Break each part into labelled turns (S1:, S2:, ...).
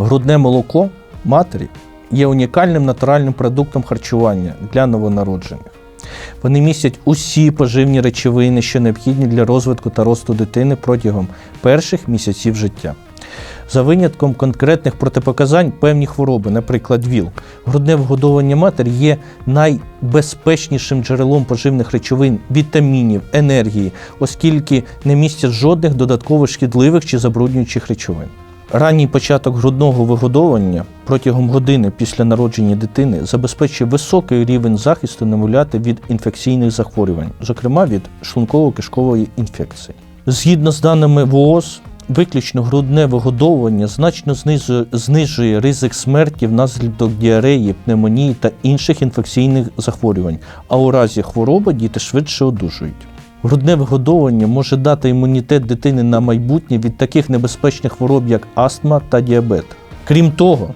S1: Грудне молоко матері є унікальним натуральним продуктом харчування для новонароджених. Вони містять усі поживні речовини, що необхідні для розвитку та росту дитини протягом перших місяців життя. За винятком конкретних протипоказань певні хвороби, наприклад, ВІЛ. Грудне вгодовування матері є найбезпечнішим джерелом поживних речовин, вітамінів, енергії, оскільки не містять жодних додаткових шкідливих чи забруднюючих речовин. Ранній початок грудного вигодовування протягом години після народження дитини забезпечує високий рівень захисту немовляти від інфекційних захворювань, зокрема від шлунково-кишкової інфекції. Згідно з даними ВООЗ, виключно грудне вигодовування значно знижує, знижує ризик смерті внаслідок діареї, пневмонії та інших інфекційних захворювань, а у разі хвороби діти швидше одужують. Грудне вигодовування може дати імунітет дитини на майбутнє від таких небезпечних хвороб, як астма та діабет. Крім того,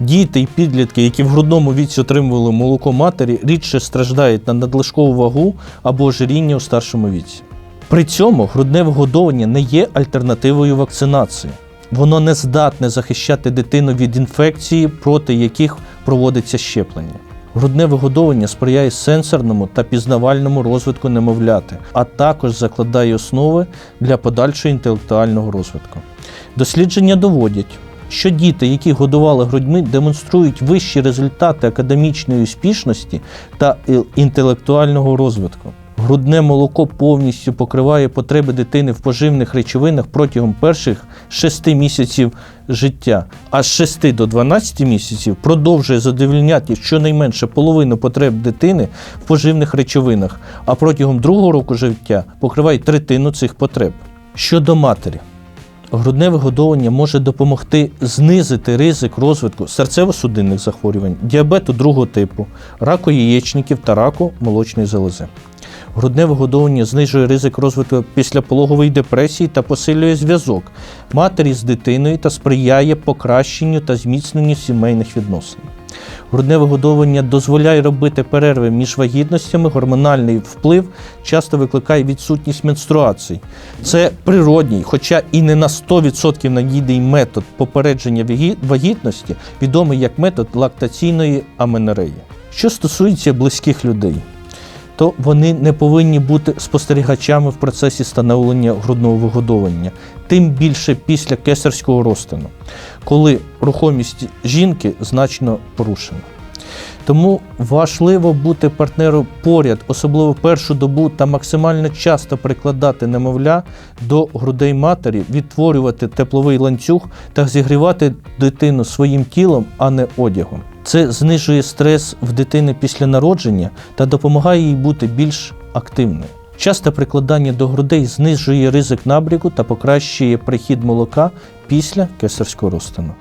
S1: діти і підлітки, які в грудному віці отримували молоко матері, рідше страждають на надлишкову вагу або ожиріння у старшому віці. При цьому грудне вигодовування не є альтернативою вакцинації. Воно не здатне захищати дитину від інфекції, проти яких проводиться щеплення. Грудне вигодовування сприяє сенсорному та пізнавальному розвитку немовляти, а також закладає основи для подальшого інтелектуального розвитку. Дослідження доводять, що діти, які годували грудьми, демонструють вищі результати академічної успішності та інтелектуального розвитку. Грудне молоко повністю покриває потреби дитини в поживних речовинах протягом перших 6 місяців життя, а з 6 до 12 місяців продовжує задовільняти щонайменше половину потреб дитини в поживних речовинах, а протягом другого року життя покриває третину цих потреб. Щодо матері. Грудне вигодовування може допомогти знизити ризик розвитку серцево-судинних захворювань, діабету другого типу, раку яєчників та раку молочної залози. Грудне вигодовування знижує ризик розвитку післяпологової депресії та посилює зв'язок матері з дитиною та сприяє покращенню та зміцненню сімейних відносин. Грудне вигодовування дозволяє робити перерви між вагітностями, гормональний вплив часто викликає відсутність менструацій. Це природній, хоча і не на 100% надійний метод попередження вагітності, відомий як метод лактаційної аменореї. Що стосується близьких людей, то вони не повинні бути спостерігачами в процесі становлення грудного вигодовування, тим більше після кесарського розтину, коли рухомість жінки значно порушена. Тому важливо бути партнеру поряд, особливо першу добу, та максимально часто прикладати немовля до грудей матері, відтворювати тепловий ланцюг та зігрівати дитину своїм тілом, а не одягом. Це знижує стрес в дитини після народження та допомагає їй бути більш активною. Часте прикладання до грудей знижує ризик набріку та покращує прихід молока після кесарського розтину.